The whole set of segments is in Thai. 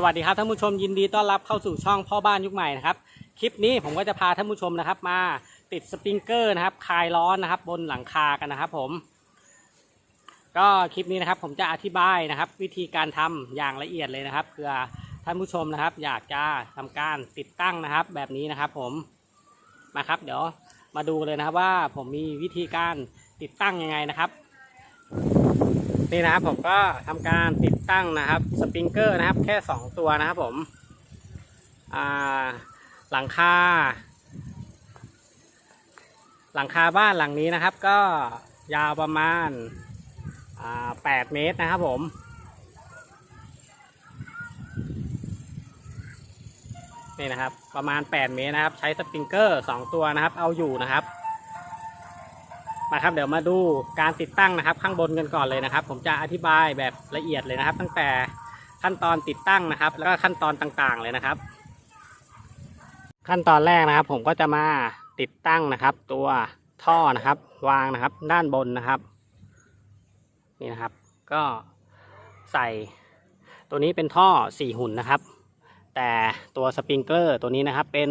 สวัสดีครับท่านผู้ชมยินดีต้อนรับเข้าสู่ช่องพ่อบ้านยุคใหม่นะครับคลิปนี้ผมก็จะพาท่านผู้ชมนะครับ มาติดสปริงเกอร์นะครับคลายร้อนนะครับ บนหลังคากันนะครับ ผม ก็คลิปนี้นะครับ ผมจะอธิบายนะครับ วิธีการทำอย่างละเอียดเลยนะครับเผื่อท่านผู้ชมนะครับ อยากจะทำการติดตั้งนะครับ แบบนี้นะครับ ผมมาครับ เดี๋ยวมาดูเลยนะครับว่าผมมีวิธีการติดตั้งยังไงนะครับ นี่นะครับผมก็ทำการติดตั้งนะครับสปริงเกอร์นะครับ แค่ 2 ตัวนะครับผมหลังคา หลังคาบ้านหลังนี้นะครับ ก็ยาวประมาณ8เมตรนะครับผมนี่นะครับประมาณ 8 เมตรนะครับ ใช้สปริงเกอร์ 2 ตัวนะครับ เอาอยู่นะครับ มาครับเดี๋ยวมาดูการติดตั้งนะครับ ข้างบนกันก่อนเลยนะครับ ผมจะอธิบายแบบละเอียดเลยนะครับ ตั้งแต่ขั้นตอนติดตั้งนะครับ แล้วก็ขั้นตอนต่างๆเลยนะครับ ขั้นตอนแรกนะครับ ผมก็จะมาติดตั้งนะครับ ตัวท่อนะครับ วางนะครับ ด้านบนนะครับนี่นะครับ ก็ใส่ตัวนี้เป็นท่อสี่หุ่นนะครับ แต่ตัวสปริงเกอร์ตัวนี้นะครับเป็น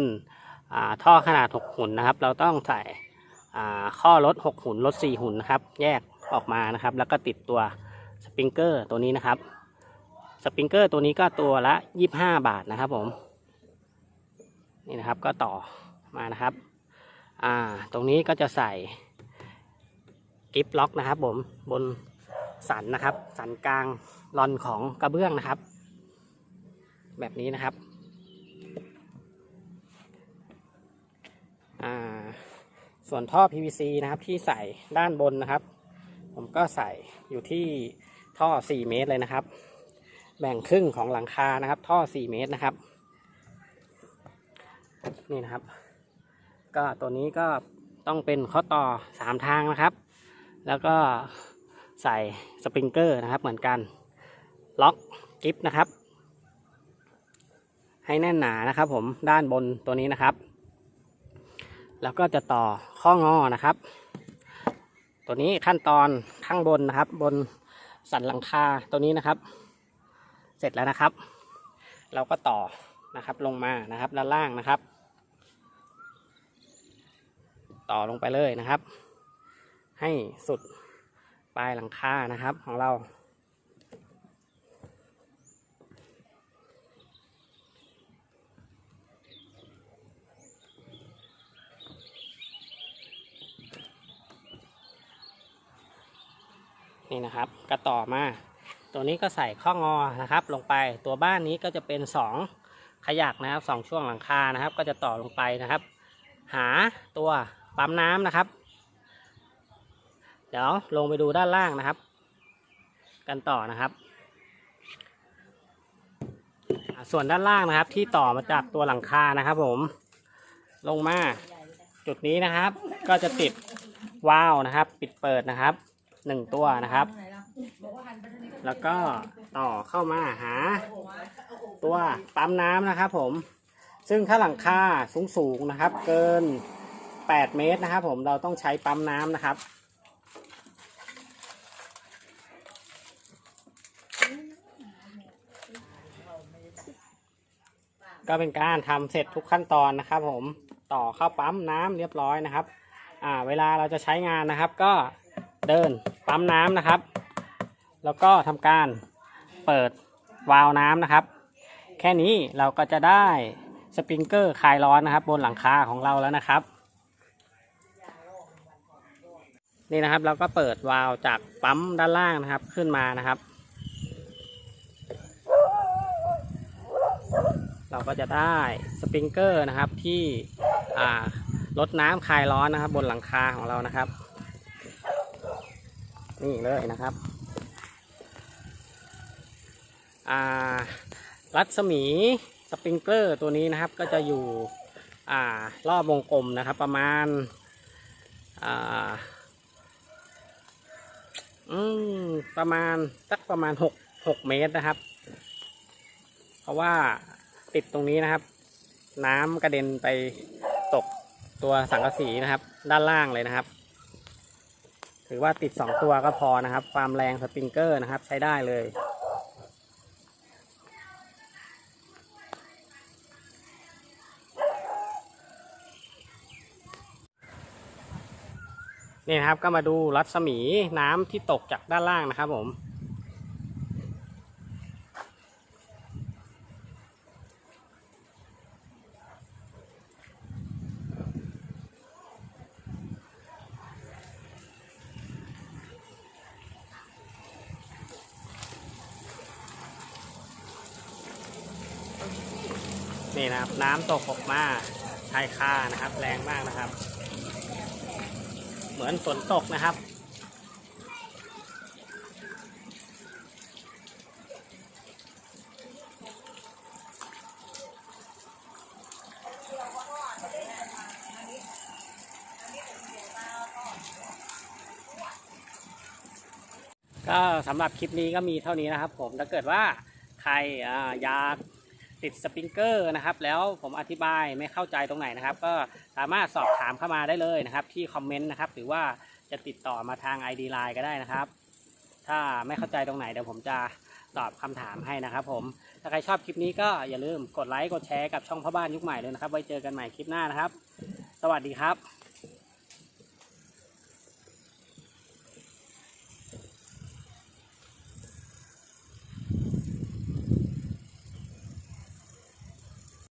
ท่อขนาดหกหุ่นนะครับ เราต้องใส่ ข้อรถ6หุ่นรถ4หุ่นนะครับ แยกออกมานะครับ แล้วก็ติดตัวสปริงเกอร์ตัวนี้นะครับ สปริงเกอร์ตัวนี้ก็ตัวละ 25 บาทนะครับผม นี่นะครับก็ต่อมานะครับ อ่า ตรงนี้ก็จะใส่กิฟล็อกนะครับผมบนสันนะครับ สันกลางรอนของกระเบื้องนะครับ แบบนี้นะครับอ่า ส่วนท่อ PVC นะครับที่ใส่ด้านบนนะครับ ผมก็ใส่อยู่ที่ท่อ 4 เมตรเลยนะครับ แบ่งครึ่งของหลังคานะครับ ท่อ 4 เมตรนะครับ นี่นะครับ ก็ตัวนี้ก็ต้องเป็นข้อต่อ 3 ทางนะครับ แล้วก็ใส่สปริงเกอร์นะครับ เหมือนกัน ล็อกกิฟนะครับ ให้แน่นหนานะครับ ผมด้านบนตัวนี้นะครับ แล้วก็จะต่อข้องอนะครับ ตัวนี้ขั้นตอนข้างบนนะครับ บนสันหลังคาตัวนี้นะครับ เสร็จแล้วนะครับ เราก็ต่อนะครับลงมานะครับด้านล่างนะครับ ต่อลงไปเลยนะครับ ให้สุดปลายหลังคานะครับของเรา นี่นะครับ ก็ต่อมา ตัวนี้ก็ใส่ข้องอนะครับ ลงไปตัวบ้านนี้ก็จะเป็นสองขยักนะครับสองช่วงหลังคานะครับ ก็จะต่อลงไปนะครับ หาตัวปั๊มน้ำนะครับ เดี๋ยวลงไปดูด้านล่างนะครับ กันต่อนะครับ ส่วนด้านล่างนะครับ ที่ต่อมาจากตัวหลังคานะครับ ผมลงมาจุดนี้นะครับ ก็จะติดวาล์วนะครับ ปิดเปิดนะครับ หนึ่งตัวนะครับ แล้วก็ต่อเข้ามาหา ตัวปั๊มน้ำนะครับ ผม ซึ่งถ้าหลังคาสูงสูงๆนะครับ เกิน 8 เมตรนะครับ ผมเราต้องใช้ปั๊มน้ำนะครับก็เป็นการทำเสร็จทุกขั้นตอนนะครับ ผมต่อเข้าปั๊มน้ำเรียบร้อยนะครับ อ่า เวลาเราจะใช้งานนะครับ ก็ เดินปั๊มน้ำนะครับ แล้วก็ทำการเปิดวาล์วน้ำนะครับ แค่นี้เราก็จะได้สปริงเกอร์คลายร้อนนะครับ บนหลังคาของเราแล้วนะครับ นี่นะครับเราก็เปิดวาล์วจากปั๊มด้านล่างนะครับขึ้นมานะครับ เราก็จะได้สปริงเกอร์นะครับที่ลดน้ำคลายร้อนนะครับ บนหลังคาของเรานะครับ นี่เลยนะครับ อ่า รัศมีสปริงเกอร์ตัวนี้นะครับ ก็จะอยู่ อ่ารอบวงกลมนะครับ ประมาณ อ่า อืม ประมาณสักประมาณหกหกเมตรนะครับ เพราะว่าติดตรงนี้นะครับ น้ำกระเด็นไปตกตัวสังกะสีนะครับ ด้านล่างเลยนะครับ ถือว่าติดสองตัวก็พอนะครับ ความแรงสปริงเกอร์นะครับ ใช้ได้เลยนี่นะครับก็มาดูรัศมีน้ำที่ตกจากด้านล่างนะครับผม นี่นะครับ น้ำตกออกมาชายคานะครับ แรงมากนะครับ เหมือนฝนตกนะครับก็สำหรับคลิปนี้ก็มีเท่านี้นะครับผมถ้าเกิดว่าใครอ่าอยาก ติดสปริงเกอร์นะครับ แล้วผมอธิบายไม่เข้าใจตรงไหนนะครับ ก็สามารถสอบถามเข้ามาได้เลยนะครับ ที่คอมเมนต์นะครับหรือว่าจะติดต่อมาทาง ID Line ก็ได้นะครับ ถ้าไม่เข้าใจตรงไหนเดี๋ยวผมจะตอบคำถามให้นะครับ ผมถ้าใครชอบคลิปนี้ก็อย่าลืมกดไลค์กดแชร์กับช่องพ่อบ้านยุคใหม่เลยนะครับ ไว้เจอกันใหม่คลิปหน้านะครับ สวัสดีครับ